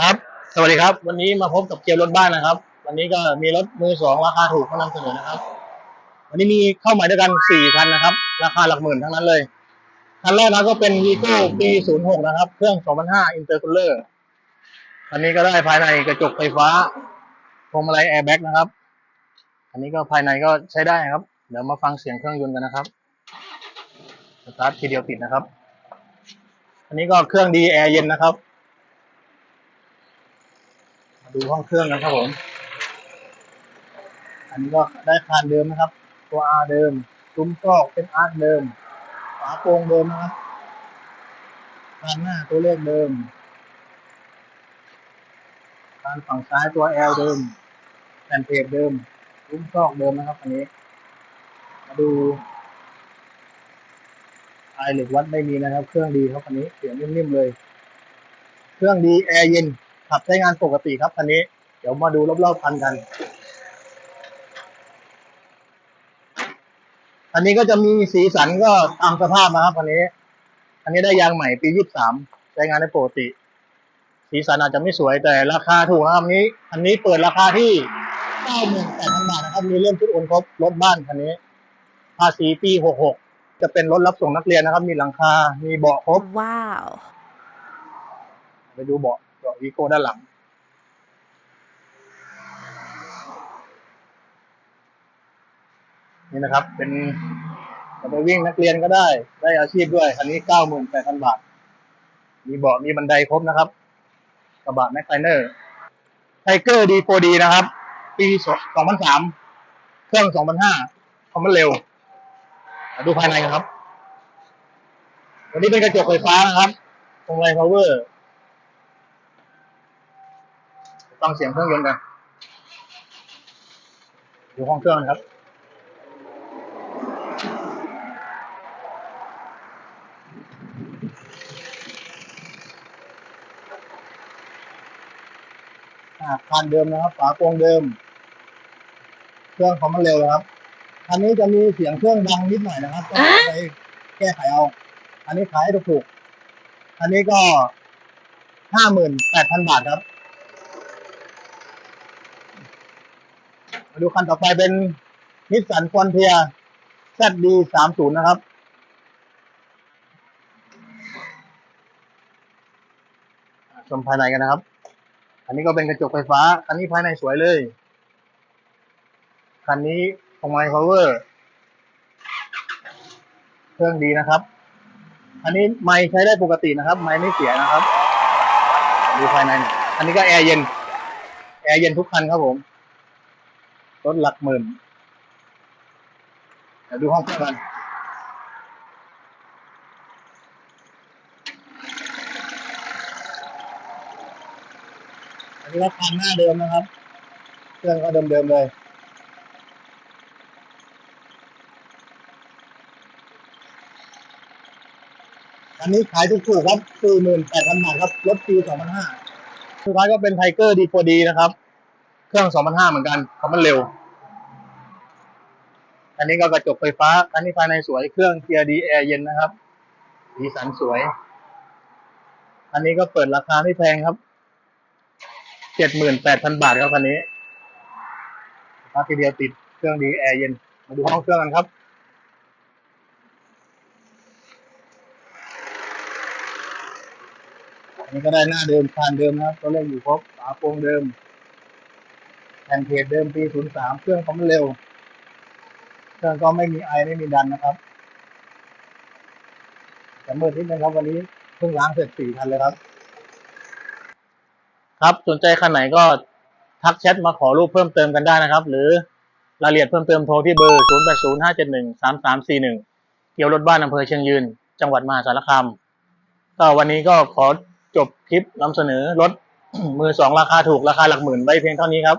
ครับ สวัสดีครับ วันนี้มาพบกับเกียวรถบ้านนะครับ วันนี้ก็มีรถมือสองราคาถูกมานำเสนอนะครับ วันนี้มีเข้าใหม่ด้วยกันสี่คันนะครับ ราคาหลักหมื่นทั้งนั้นเลย คันแรกนะก็เป็นวีโก้ปี06นย์หกนะครับ เครื่อง2005อินเตอร์คูลเลอร์คันนี้ก็ได้ภายในกระจกไฟฟ้าพวงมาลัยแอร์แบ็กนะครับ อันนี้ก็ภายในก็ใช้ได้ครับ เดี๋ยวมาฟังเสียงเครื่องยนต์กันนะครับ สตาร์ททีเดียวติดนะครับ อันนี้ก็เครื่องดีแอร์เย็นนะครับ ดูห้องเครื่องกันครับผม อันนี้ก็ได้คานเดิมนะครับ ตัว R เดิมซุ้มซอกเป็นอาร์เดิมฝาโปรงเดิมนะครับคานหน้าตัวเลขเดิมคานฝั่งซ้ายตัว L เดิมแผ่นเพจเดิมซุ้มซอกเดิมนะครับอันนี้ มาดูไอเหล็กวัดไม่มีนะครับ เครื่องดีครับคันนี้เสียงนิ่มๆเลย เครื่องดีแอร์เย็น ขับใช้งานปกติครับคันนี้ เดี๋ยวมาดูรอบๆคันกันอันนี้ก็จะมีสีสันก็ตามสภาพนะครับคันนี้ อันนี้ได้ยางใหม่ปียี่สามใช้งานได้ปกติ สีสันอาจจะไม่สวยแต่ราคาถูกนะครับอันนี้อันนี้เปิดราคาที่เก้าหมื่นแปดพันบาทนะครับ มีเรื่องชุดโอนครบรถบ้านคันนี้ภาษีปีหกหกจะเป็นรถรับส่งนักเรียนนะครับ มีหลังคา มีเบาะครบ Wow. ไปดูเบาะ เบาะวีโก้ด้านหลัง นี่นะครับ เป็นจะไปวิ่งนักเรียนก็ได้ ได้อาชีพด้วยคันนี้เก้าหมื่นแปดพันบาท มีเบาะมีบันไดครบนะครับ กระบะแม็กไซเนอร์ไทเกอร์ดีโฟดีนะครับ ปีสองพันสามเครื่องสองพันห้าคอมมันเร็ว ดูภายในกันครับ วันนี้เป็นกระจกไฟฟ้านะครับตรงไลน์พาวเวอร์ ฟังเสียงเครื่องยนต์กันดูห้องเครื่องนะครับอ่าคานเดิมนะครับฝาโปรงเดิม เครื่องของมันเร็วนะครับอันนี้จะมีเสียงเครื่องดังนิดหน่อยนะครับต้องไปแก้ไขเอา อันนี้ขายให้ถูกๆอันนี้ก็ห้าหมื่นแปดพันบาทครับ มาดูคันต่อไปเป็นนิสสันฟอนเทีย ZD สามศูนย์นะครับ ชมภายในกันนะครับ อันนี้ก็เป็นกระจกไฟฟ้าคันนี้ภายในสวยเลย คันนี้ของไมพาวเวอร์เครื่องดีนะครับ อันนี้ไม้ใช้ได้ปกตินะครับ ไม้ไม่เสียนะครับ ดูภายใน อันนี้ก็แอร์เย็น แอร์เย็นทุกคันครับผม รถหลักหมื่นเดี๋ยวดูห้องเครื่องกัน อันนี้ก็คันหน้าเดิมนะครับ เครื่องก็เดิมๆเลยอันนี้ขายถูกๆครับสี่หมื่นแปดพันบาทครับ รถปีสองพันห้าสุดท้ายก็เป็นไทเกอร์ดีโฟดีนะครับ เครื่องสองพันห้าเหมือนกันเพราะมันเร็ว อันนี้ก็กระจกไฟฟ้า อันนี้ภายในสวยเครื่องเกียร์ดีแอร์เย็นนะครับ สีสันสวย อันนี้ก็เปิดราคาไม่แพงครับเจ็ดหมื่นแปดพันบาทครับคันนี้ราคาทีเดียวติดเครื่องดีแอร์เย็น มาดูห้องเครื่องกันครับอันนี้ก็ได้หน้าเดิมคานเดิมนะครับตัวเลขอยู่ครบฝาโปรงเดิม นเพจเดิมปี03เครื่องเขามันเร็ว เครื่องก็ไม่มีไอไม่มีดันนะครับ แต่เมื่อที่นึงครับวันนี้เพิ่งล้างเสร็จสี่คันเลยครับ ครับสนใจคันไหนก็ทักแชทมาขอรูปเพิ่มเติมกันได้นะครับ หรือรายละเอียดเพิ่มเติมโทรที่เบอร์ 0 8 0 5 7 1 3 3 4 1 เกี่ยวรถบ้านอำเภอเชียงยืน จังหวัดมหาสารคามก็วันนี้ก็ขอจบคลิปนำเสนอรถมือสองราคาถูกราคาหลักหมื่นไว้เพียงเท่านี้ครับ